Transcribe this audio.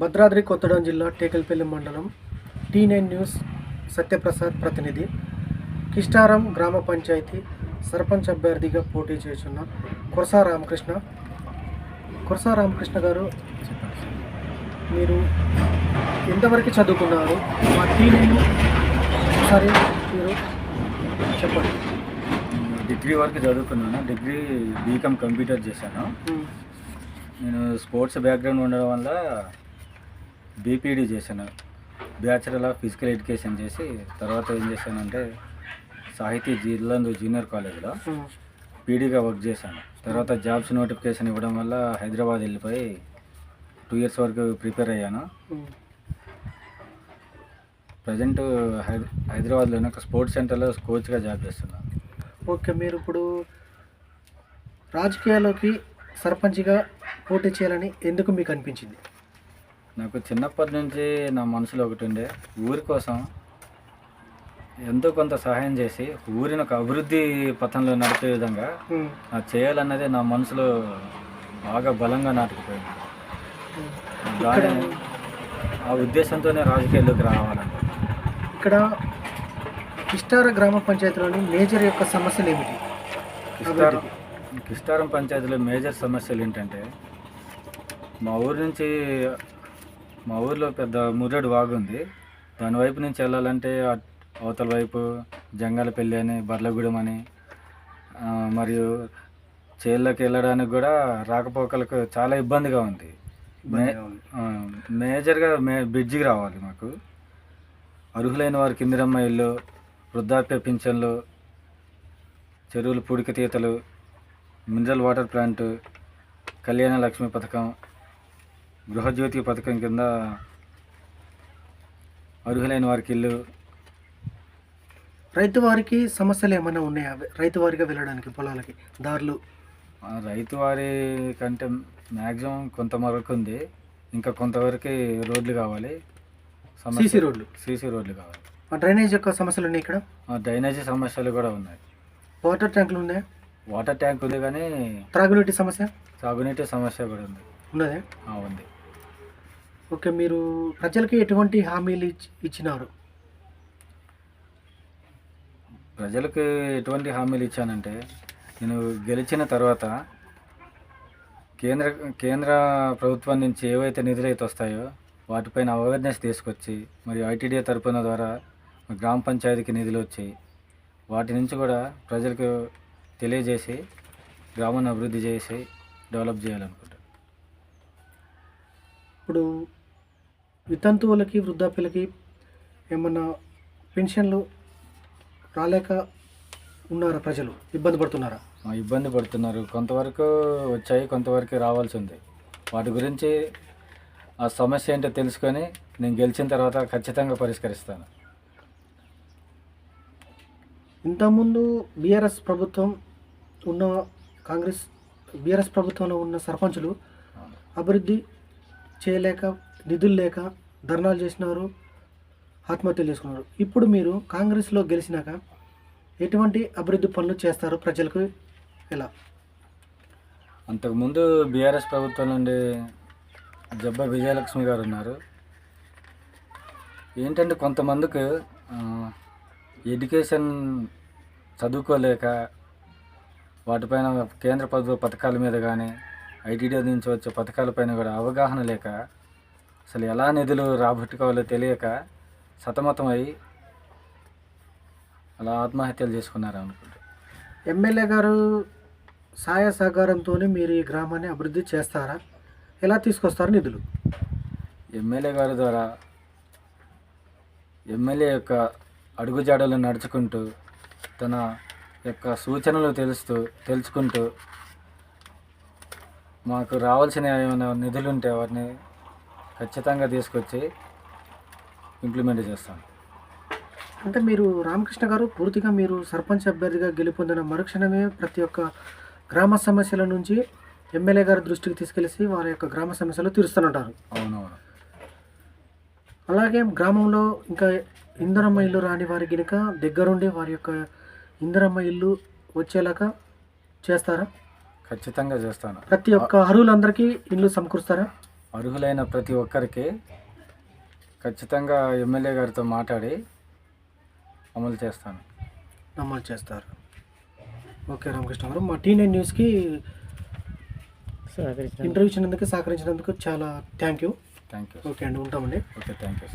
భద్రాద్రి కొత్తగూడెం జిల్లా టేకల్పల్లి మండలం T nine news Satyaprasad ప్రతినిధి. కిష్టారం గ్రామ పంచాయతీ సర్పంచ్ అభ్యర్థిగా పోటీ చేస్తున్న కురసా రామకృష్ణ. కురసా రామకృష్ణ గారు మీరు ఎంతవరకు చదువుకున్నారు? మా టీ నైన్ మీరు చెప్పండి. డిగ్రీ వరకు చదువుకున్నాను. డిగ్రీ బీకామ్ కంప్యూటర్ చేశాను. నేను స్పోర్ట్స్ బ్యాక్గ్రౌండ్ ఉండడం వల్ల బీపీడీ చేశాను బ్యాచులర్ ఆఫ్ ఫిజికల్ ఎడ్యుకేషన్ చేసి తర్వాత ఏం చేశానంటే సాహితీ జిల్లా జూనియర్ కాలేజ్లో పీడీగా వర్క్ చేశాను. తర్వాత జాబ్స్ నోటిఫికేషన్ ఇవ్వడం వల్ల హైదరాబాద్ వెళ్ళిపోయి టూ ఇయర్స్ వరకు ప్రిపేర్ అయ్యాను. ప్రజెంట్ హై హైదరాబాద్లోనే ఒక స్పోర్ట్స్ సెంటర్లో కోచ్గా జాబ్ చేస్తున్నాను ఓకే మీరు ఇప్పుడు రాజకీయాల్లోకి సర్పంచ్గా పోటీ చేయాలని ఎందుకు మీకు అనిపించింది? నాకు చిన్నప్పటి నుంచి నా మనసులో ఒకటి ఉండే ఊరి కోసం ఎంతో కొంత సహాయం చేసి ఊరిని ఒక అభివృద్ధి పథంలో నడిపే విధంగా నాకు చేయాలన్నది నా మనసులో బాగా బలంగా నాటుకుపోయింది. దాని ఆ ఉద్దేశంతోనే రాజకీయాల్లోకి రావాలని. ఇక్కడ కిష్టార గ్రామ పంచాయతీలోని మేజర్ యొక్క సమస్యలు ఏమిటి? కిష్టారం కిష్టారం పంచాయతీలో మేజర్ సమస్యలు ఏంటంటే మా ఊరు నుంచి మా ఊర్లో పెద్ద ముర్రెడు వాగు ఉంది దాని వైపు నుంచి వెళ్ళాలంటే అవతల వైపు జంగాలపల్లి అని బర్లగూడెం అని మరియు చేళ్ళకి వెళ్ళడానికి కూడా రాకపోకలకు చాలా ఇబ్బందిగా ఉంది. మేజర్గా మే బ్రిడ్జికి రావాలి మాకు. అర్హులైన వారికి ఇందిరమ్మ ఇల్లు వృద్ధాప్య పింఛన్లు చెరువులు పూడిక తీతలు mineral water plant Kalyana Lakshmi పథకం గృహజ్యోతి పథకం కింద అర్హులైన వారికి ఇల్లు. రైతు వారికి సమస్యలు ఏమైనా ఉన్నాయా? రైతు వారిగా వెళ్ళడానికి పొలాలకి దారులు? రైతు వారి కంటే మ్యాక్సిమం కొంత వరకు ఉంది. ఇంకా కొంతవరకు రోడ్లు కావాలి. సీసీ రోడ్లు? సీసీ రోడ్లు కావాలి. డ్రైనేజ్ యొక్క సమస్యలు ఉన్నాయి ఇక్కడ? డ్రైనేజీ సమస్యలు కూడా ఉన్నాయి. వాటర్ ట్యాంకులు ఉన్నాయా? వాటర్ ట్యాంక్ ఉంది కానీ త్రాగునీటి సమస్య? తాగునీటి సమస్య కూడా ఉంది. ఉన్నదే? ఉంది. ఓకే మీరు ప్రజలకి ఎటువంటి హామీలు ఇచ్చి- ఇచ్చినారు? ప్రజలకు ఎటువంటి హామీలు ఇచ్చానంటే నేను గెలిచిన తర్వాత కేంద్ర కేంద్ర ప్రభుత్వం నుంచి ఏవైతే నిధులు అయితే వస్తాయో వాటిపైన అవేర్నెస్ తీసుకొచ్చి మరి ఐటీడీఏ తరపున ద్వారా గ్రామ పంచాయతీకి నిధులు వచ్చాయి వాటి నుంచి కూడా ప్రజలకు తెలియజేసి గ్రామాన్ని అభివృద్ధి చేసి డెవలప్ చేయాలనుకుంటాను ఇప్పుడు వితంతువులకి వృద్ధాప్యులకి ఏమన్నా పెన్షన్లు రాలేక ఉన్నారా ప్రజలు? ఇబ్బంది పడుతున్నారా? ఇబ్బంది పడుతున్నారు. కొంతవరకు వచ్చాయి కొంతవరకు రావాల్సి ఉంది వాటి గురించి ఆ సమస్య ఏంటో తెలుసుకొని నేను గెలిచిన తర్వాత ఖచ్చితంగా పరిష్కరిస్తాను. ఇంతకుముందు బీఆర్ఎస్ ప్రభుత్వం ఉన్న కాంగ్రెస్ బీఆర్ఎస్ ప్రభుత్వంలో ఉన్న సర్పంచులు అభివృద్ధి చేయలేక నిధులు లేక ధర్నాలు చేసినారు ఆత్మహత్యలు చేసుకున్నారు. ఇప్పుడు మీరు కాంగ్రెస్లో గెలిచినాక ఎటువంటి అభివృద్ధి పనులు చేస్తారు ప్రజలకు? ఎలా? అంతకుముందు బీఆర్ఎస్ ప్రభుత్వం నుండి జబ్బ విజయలక్ష్మి గారు ఉన్నారు. ఏంటంటే కొంతమందికి ఎడ్యుకేషన్ చదువుకోలేక వాటిపైన కేంద్ర ప్రభుత్వ పథకాల మీద కానీ ఐటీడీ నుంచి వచ్చే పథకాలపైన కూడా అవగాహన లేక అసలు ఎలా నిధులు రాబట్టుకోవాలో తెలియక సతమతమై అలా ఆత్మహత్యలు చేసుకున్నారు అనుకుంటా ఎమ్మెల్యే గారు సహాయ సహకారంతో మీరు ఈ గ్రామాన్ని అభివృద్ధి చేస్తారా? ఎలా తీసుకొస్తారు నిధులు? ఎమ్మెల్యే గారి ద్వారా ఎమ్మెల్యే యొక్క అడుగుజాడలు నడుచుకుంటూ తన యొక్క సూచనలు తెలుస్తూ తెలుసుకుంటూ మాకు రావాల్సిన ఏమైనా నిధులు ఉంటే వాటిని ఖచ్చితంగా తీసుకొచ్చి ఇంప్లిమెంట్ చేస్తాను అంటే మీరు రామకృష్ణ గారు పూర్తిగా మీరు సర్పంచ్ అభ్యర్థిగా గెలుపొందిన మరుక్షణమే ప్రతి ఒక్క గ్రామ సమస్యల నుంచి ఎమ్మెల్యే గారి దృష్టికి తీసుకెళ్ళి వారి యొక్క గ్రామ సమస్యలు తీరుస్తానంటారు. అవునవును. అలాగే గ్రామంలో ఇంకా ఇందరమ్మ ఇల్లు రాని వారి గినక దగ్గరుండి వారి యొక్క ఇందరమ్మ ఇల్లు వచ్చేలాగా చేస్తారా? ఖచ్చితంగా చేస్తాను. ప్రతి ఒక్క అర్హులందరికీ ఇల్లు సమకూరుస్తారా? అర్హులైన ప్రతి ఒక్కరికి ఖచ్చితంగా ఎమ్మెల్యే గారితో మాట్లాడి అమలు చేస్తాను. అమలు చేస్తారు. ఓకే రామకృష్ణ గారు మా టీ నైన్ న్యూస్కి ఇంటర్వ్యూ ఇచ్చినందుకు సహకరించినందుకు చాలా thank you. Thank you okay అండి ఉంటామండి. Okay thank you